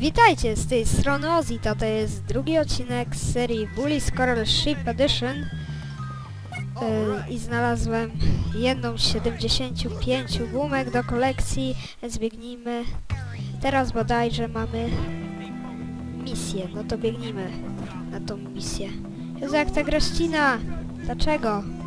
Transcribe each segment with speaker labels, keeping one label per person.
Speaker 1: Witajcie, z tej strony Ozita, to jest drugi odcinek z serii Bully Coral Ship Edition yy, i znalazłem jedną z 75 gumek do kolekcji, więc biegnijmy. Teraz bodajże mamy misję, no to biegnijmy na tą misję. Jezu, jak ta gra ścina! Dlaczego?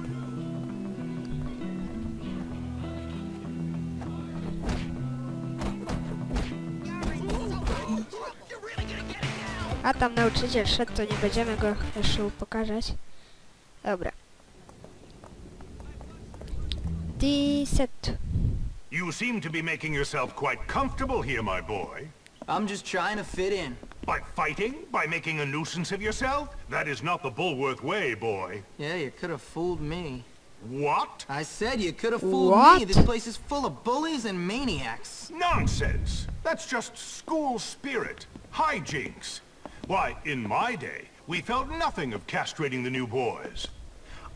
Speaker 1: A tam nauczyciel szedł, to nie będziemy go jeszcze upokarzać. Dobra. Deset.
Speaker 2: You seem to be making yourself quite comfortable here, my boy.
Speaker 3: I'm just trying to fit in.
Speaker 2: By fighting? By making a nuisance of yourself? That is not the Bulworth way, boy.
Speaker 3: Yeah, you could have fooled me.
Speaker 2: What?
Speaker 3: I said you could have fooled
Speaker 1: What?
Speaker 3: me. This place is full of bullies and maniacs.
Speaker 2: Nonsense! That's just school spirit. Hijinks. Why, in my day, we felt nothing of castrating the new boys.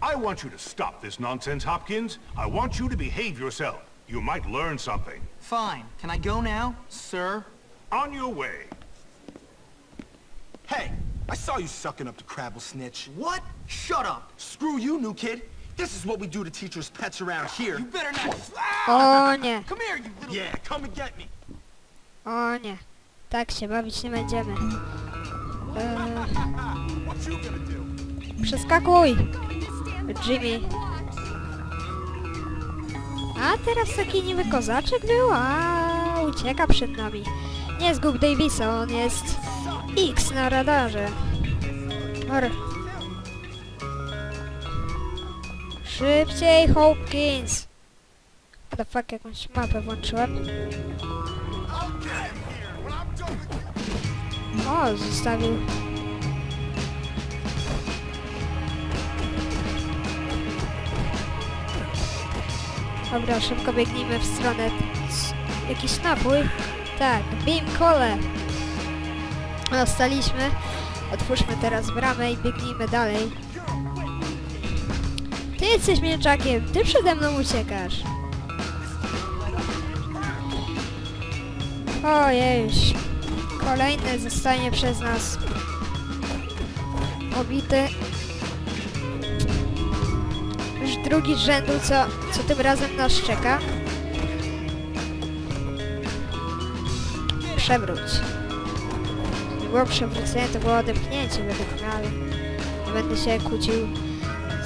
Speaker 2: I want you to stop this nonsense, Hopkins. I want you to behave yourself. You might learn something.
Speaker 3: Fine. Can I go now, sir?
Speaker 2: On your way.
Speaker 4: Hey, I saw you sucking up to Crabble Snitch.
Speaker 3: What? Shut up.
Speaker 4: Screw you, new kid. This is what we do to teachers' pets around here.
Speaker 3: You better not.
Speaker 1: O nie,
Speaker 3: Come here, you little...
Speaker 4: Yeah, come and get me.
Speaker 1: o nie. Tak się bawić nie będziemy. Przeskakuj! Jimmy. A teraz taki niby kozaczek był, a ucieka przed nami. Nie zgub Davisa, on jest X na radarze. Or. Szybciej, Hopkins! What the fuck, jakąś mapę włączyłem. O, zostawił. Dobra, szybko biegnijmy w stronę... Jakiś napój? Tak, Beam Cole. Ostaliśmy. Otwórzmy teraz bramę i biegnijmy dalej. Ty jesteś mięczakiem, ty przede mną uciekasz. Ojejuś. Kolejny zostanie przez nas obity. Już drugi z rzędu, co, co tym razem nas czeka. Przewróć. Nie było przewrócenie, to było odepchnięcie według mnie, ale nie będę się kłócił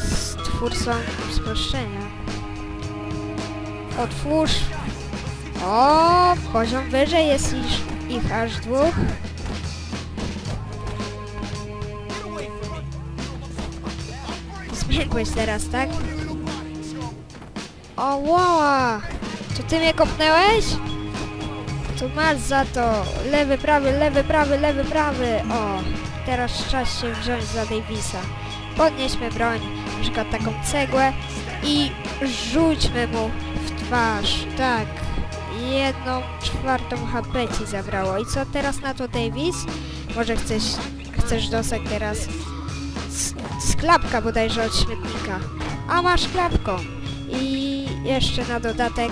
Speaker 1: z twórcą sproszczenia. Otwórz. O, poziom wyżej jest ich, ich aż dwóch. Zmiękłeś teraz, tak? O, wow! To ty mnie kopnęłeś? To masz za to. Lewy, prawy, lewy, prawy, lewy, prawy. O, teraz czas się wziąć za Davisa. Podnieśmy broń, na przykład taką cegłę i rzućmy mu w twarz. Tak, jedną czwartą HP ci zabrało. I co teraz na to, Davis? Może chcesz, chcesz dostać teraz z, z klapka bodajże od śmietnika. A masz klapką. I jeszcze na dodatek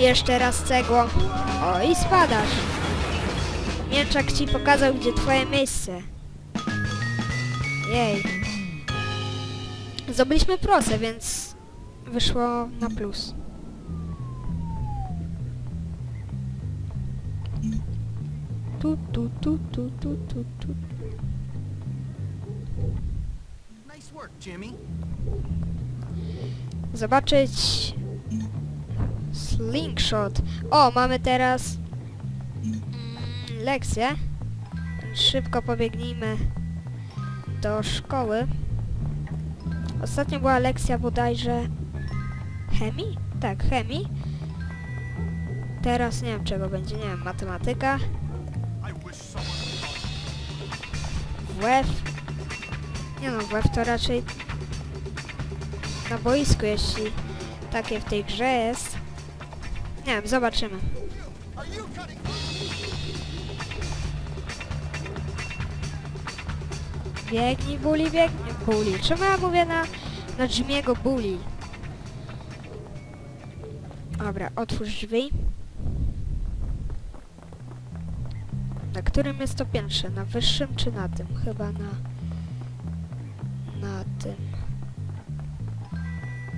Speaker 1: jeszcze raz cegłą. O i spadasz. Mięczak ci pokazał gdzie twoje miejsce. Jej. Zdobyliśmy prosę, więc wyszło na plus. Tu, tu, tu, tu, tu, tu, tu.
Speaker 3: Nice work, Jimmy.
Speaker 1: zobaczyć slingshot. O, mamy teraz mm, lekcję. Szybko pobiegnijmy do szkoły. Ostatnio była lekcja bodajże chemii? Tak, chemii. Teraz nie wiem czego będzie, nie wiem, matematyka, WF. Nie no, WF to raczej na boisku, jeśli takie w tej grze jest. Nie wiem, zobaczymy. Biegnij, Bully, biegnij, Bully. Czemu ja mówię na, na Jimmy'ego Bully? Dobra, otwórz drzwi. Na którym jest to piętrze? Na wyższym czy na tym? Chyba na... Na tym.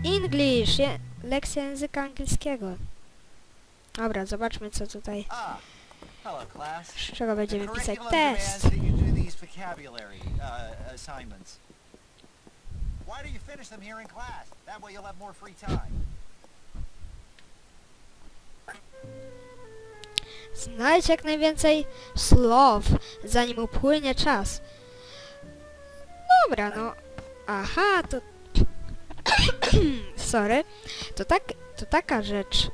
Speaker 1: English! Je, lekcja języka angielskiego. Dobra, zobaczmy co tutaj... Z czego będziemy pisać test.
Speaker 5: uh. Why do you finish them here in class? That way you'll have more free time.
Speaker 1: Znajdź jak najwięcej słów, zanim upłynie czas. Dobra, no. Aha, to... Sorry. To tak, to taka rzecz.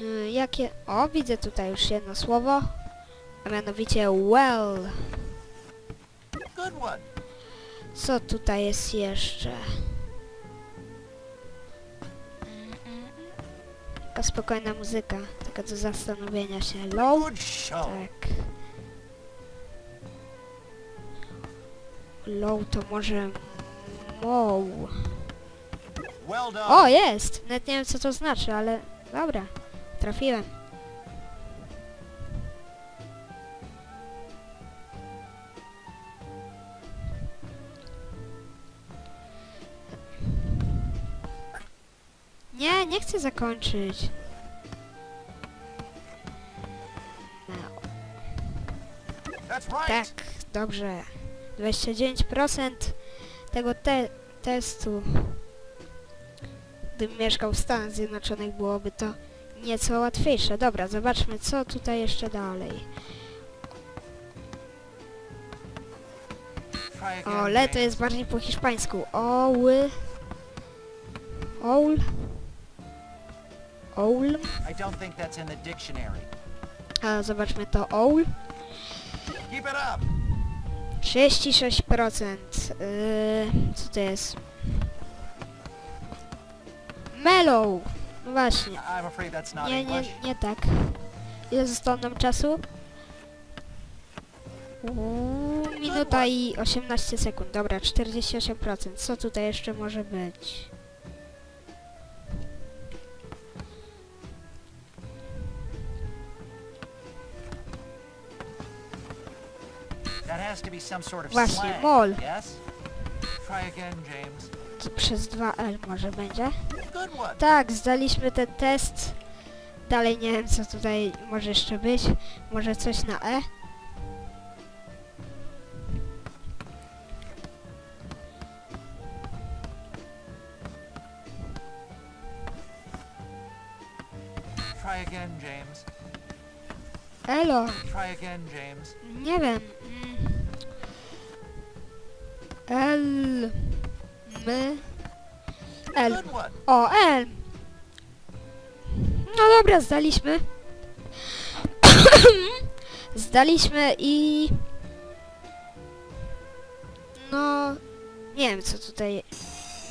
Speaker 1: Y, jakie... O, widzę tutaj już jedno słowo. A mianowicie well. Co tutaj jest jeszcze? Taka spokojna muzyka, taka do zastanowienia się. Low? Tak. Low to może mow. O, jest! Nawet nie wiem co to znaczy, ale dobra. Trafiłem. Nie, nie chcę zakończyć. Tak, dobrze. 29% tego te testu, gdybym mieszkał w Stanach Zjednoczonych, byłoby to nieco łatwiejsze. Dobra, zobaczmy, co tutaj jeszcze dalej.
Speaker 5: Try again,
Speaker 1: O, le to jest bardziej po hiszpańsku. Oły. Owl. Owl. A zobaczmy to owl.
Speaker 5: Keep it up.
Speaker 1: 36%. Yy, co to jest? Mellow. No właśnie.
Speaker 5: I'm afraid that's not
Speaker 1: Nie, nie,
Speaker 5: English.
Speaker 1: nie tak. Ile zostało nam czasu? Uuu, minuta i 18 sekund. Dobra, 48%. Co tutaj jeszcze może być? Właśnie, mol. Przez 2L może będzie? Tak, zdaliśmy ten test. Dalej nie wiem co tutaj może jeszcze być. Może coś na E?
Speaker 5: Try again, James.
Speaker 1: Elo.
Speaker 5: Try again, James.
Speaker 1: Nie wiem. My. L. O, L. No dobra, zdaliśmy. zdaliśmy i... No... Nie wiem co tutaj...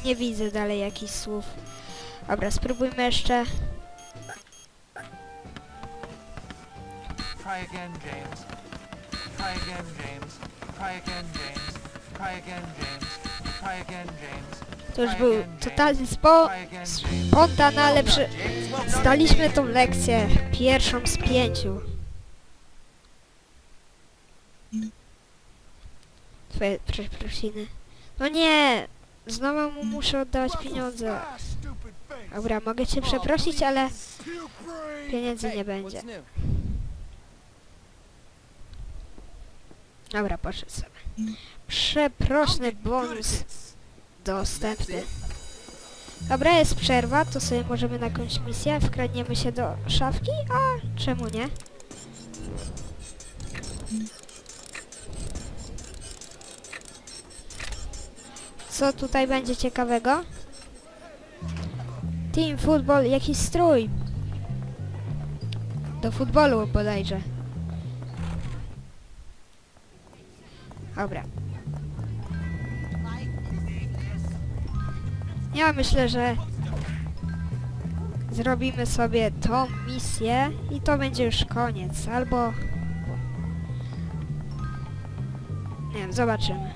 Speaker 1: Nie widzę dalej jakichś słów. Dobra, spróbujmy jeszcze.
Speaker 5: Try again, James. Try again, James. Try again, James. Try again, James.
Speaker 1: To już był spo...
Speaker 5: James.
Speaker 1: spontan, ale przy... Zdaliśmy tą lekcję, pierwszą z pięciu. Twoje przeprosiny. No nie! Znowu mu muszę oddawać pieniądze. Dobra, mogę cię przeprosić, ale pieniędzy nie będzie. Dobra, poszedł sobie. Przeprośny bonus dostępny. Dobra, jest przerwa, to sobie możemy na jakąś misję. Wkradniemy się do szafki, a czemu nie? Co tutaj będzie ciekawego? Team Football, jakiś strój. Do futbolu bodajże. Dobra. Ja myślę, że zrobimy sobie tą misję i to będzie już koniec, albo... Nie wiem, zobaczymy.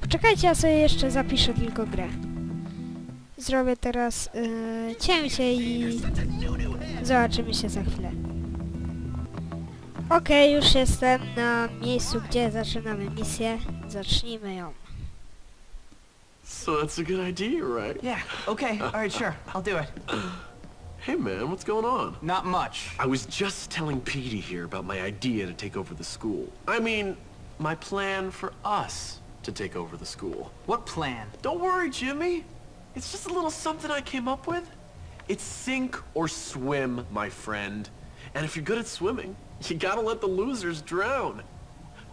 Speaker 1: Poczekajcie, ja sobie jeszcze zapiszę tylko grę. zrobię teraz yy, cięcie i zobaczymy się za chwilę. Okej, już jestem na miejscu, gdzie zaczynamy misję. Zacznijmy ją.
Speaker 6: So that's a good idea, right?
Speaker 3: Yeah, okay, alright, sure, I'll do it.
Speaker 6: Hey man, what's going on?
Speaker 3: Not much.
Speaker 6: I was just telling Petey here about my idea to take over the school. I mean, my plan for us to take over the school.
Speaker 3: What plan?
Speaker 6: Don't worry, Jimmy. It's just a little something I came up with. It's sink or swim, my friend. And if you're good at swimming, you gotta let the losers drown.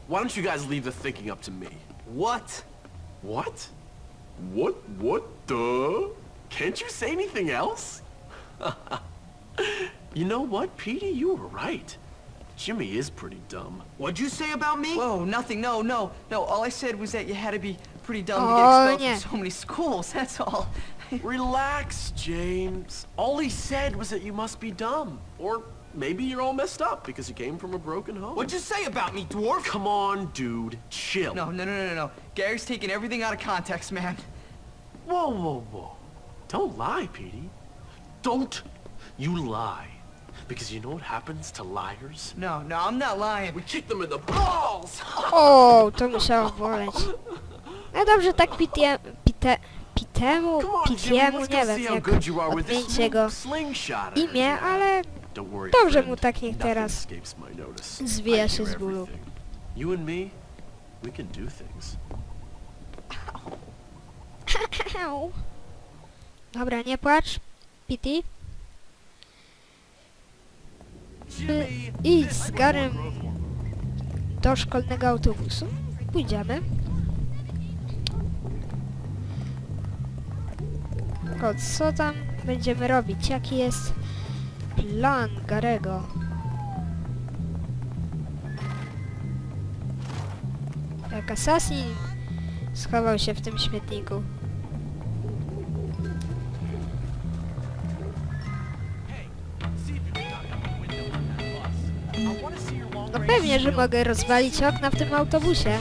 Speaker 6: Why don't you guys leave the thinking up to me?
Speaker 3: What?
Speaker 6: What? What? What the? Can't you say anything else? you know what, Petey? You were right. Jimmy is pretty dumb.
Speaker 3: What'd you say about me? Whoa, nothing, no, no, no. All I said was that you had to be pretty dumb
Speaker 1: Oh,
Speaker 3: to get oh, expelled
Speaker 1: yeah.
Speaker 3: from so many schools, that's all.
Speaker 6: Relax, James. All he said was that you must be dumb. Or maybe you're all messed up because you came from a broken home.
Speaker 3: What'd you say about me, dwarf?
Speaker 6: Come on, dude. Chill.
Speaker 3: No, no, no, no, no, no. Gary's taking everything out of context, man.
Speaker 6: Whoa, whoa, whoa. Don't lie, Petey. Don't you lie. Because you know what happens to liars?
Speaker 3: No, no, I'm not lying.
Speaker 6: We kick them in the balls!
Speaker 1: O, to musiało boleć. No dobrze, tak pitie, pite, pitemu,
Speaker 6: Come on, Jimmy,
Speaker 1: pitiemu,
Speaker 6: let's
Speaker 1: nie
Speaker 6: go
Speaker 1: wiem
Speaker 6: see how
Speaker 1: jak
Speaker 6: good you are with this
Speaker 1: odmienić jego
Speaker 6: slingshot
Speaker 1: imię,
Speaker 6: energy.
Speaker 1: ale
Speaker 6: Don't worry,
Speaker 1: dobrze mu tak niech teraz zwija się z bólu.
Speaker 6: You and me, we can do things.
Speaker 1: Dobra, nie płacz, Piti. Y, Idź z Garym do szkolnego autobusu. Pójdziemy. O, co tam będziemy robić? Jaki jest plan Garego? Jak asasin schował się w tym śmietniku. No pewnie, że mogę rozwalić okna w tym autobusie.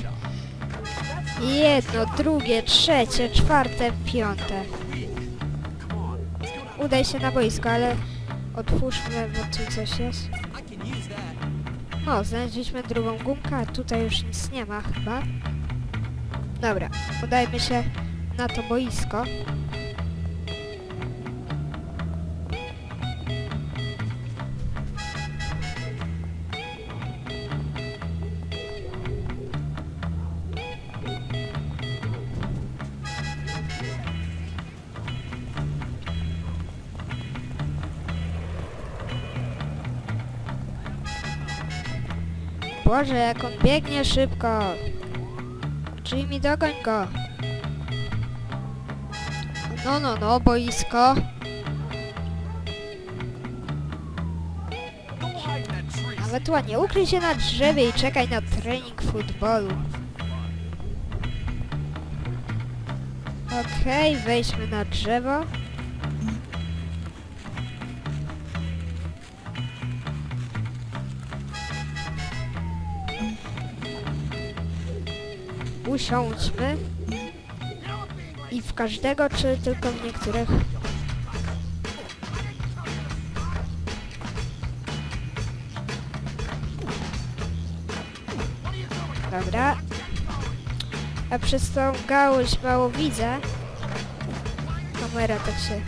Speaker 1: Jedno, drugie, trzecie, czwarte, piąte. Udaj się na boisko, ale otwórzmy, bo tu coś jest. O, znaleźliśmy drugą gumkę, a tutaj już nic nie ma chyba. Dobra, udajmy się na to boisko. Boże, jak on biegnie szybko. Jimmy, dogoń go. No, no, no, boisko. Nawet ładnie, ukryj się na drzewie i czekaj na trening futbolu. Okej, wejdźmy na drzewo. Usiądźmy. I w każdego, czy tylko w niektórych? Dobra. A przez tą gałąź mało widzę. Kamera tak się...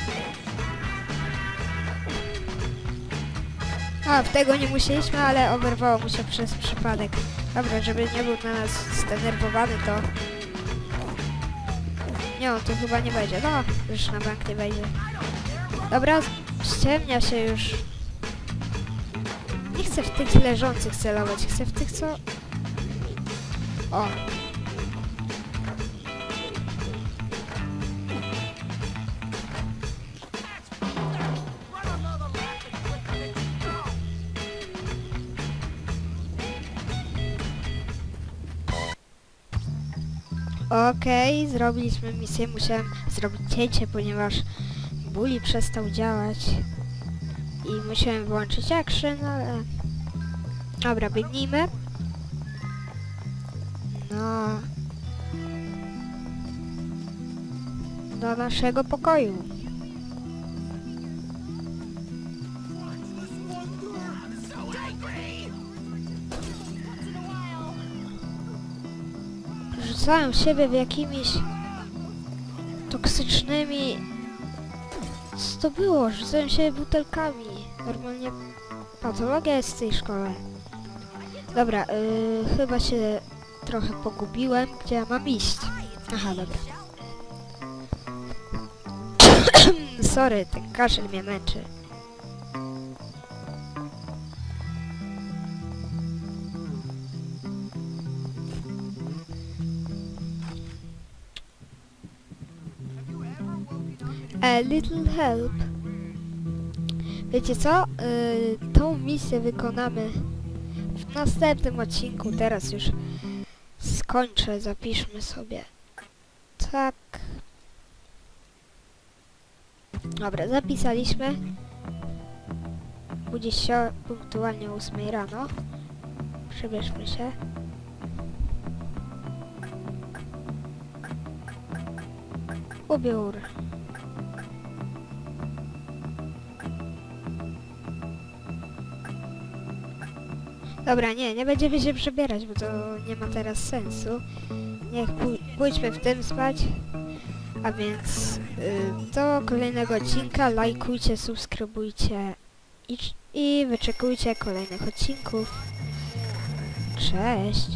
Speaker 1: A, w tego nie musieliśmy, ale oberwało mu się przez przypadek. Dobra, żeby nie był na nas zdenerwowany, to... Nie, on tu chyba nie wejdzie. No, już na bank nie wejdzie. Dobra, ściemnia się już. Nie chcę w tych leżących celować, chcę w tych, co... O. Okej, zrobiliśmy misję. Musiałem zrobić cięcie, ponieważ Bully przestał działać. I musiałem wyłączyć action, ale... Dobra, biegnijmy. No... do naszego pokoju. Rzucają siebie w jakimiś toksycznymi... Co to było? Rzucają siebie butelkami. Normalnie patologia jest w tej szkole. Dobra, yy, chyba się trochę pogubiłem, gdzie ja mam iść. Aha, dobra. Sorry, ten kaszel mnie męczy. Little help. Wiecie co? Yy, tą misję wykonamy w następnym odcinku. Teraz już skończę, zapiszmy sobie. Tak. Dobra, zapisaliśmy. Budzi się punktualnie o 8 rano. Przebierzmy się. Ubiór. Dobra, nie, nie będziemy się przebierać, bo to nie ma teraz sensu. Niech pój- pójdźmy w tym spać. A więc y, do kolejnego odcinka lajkujcie, subskrybujcie i, i wyczekujcie kolejnych odcinków. Cześć!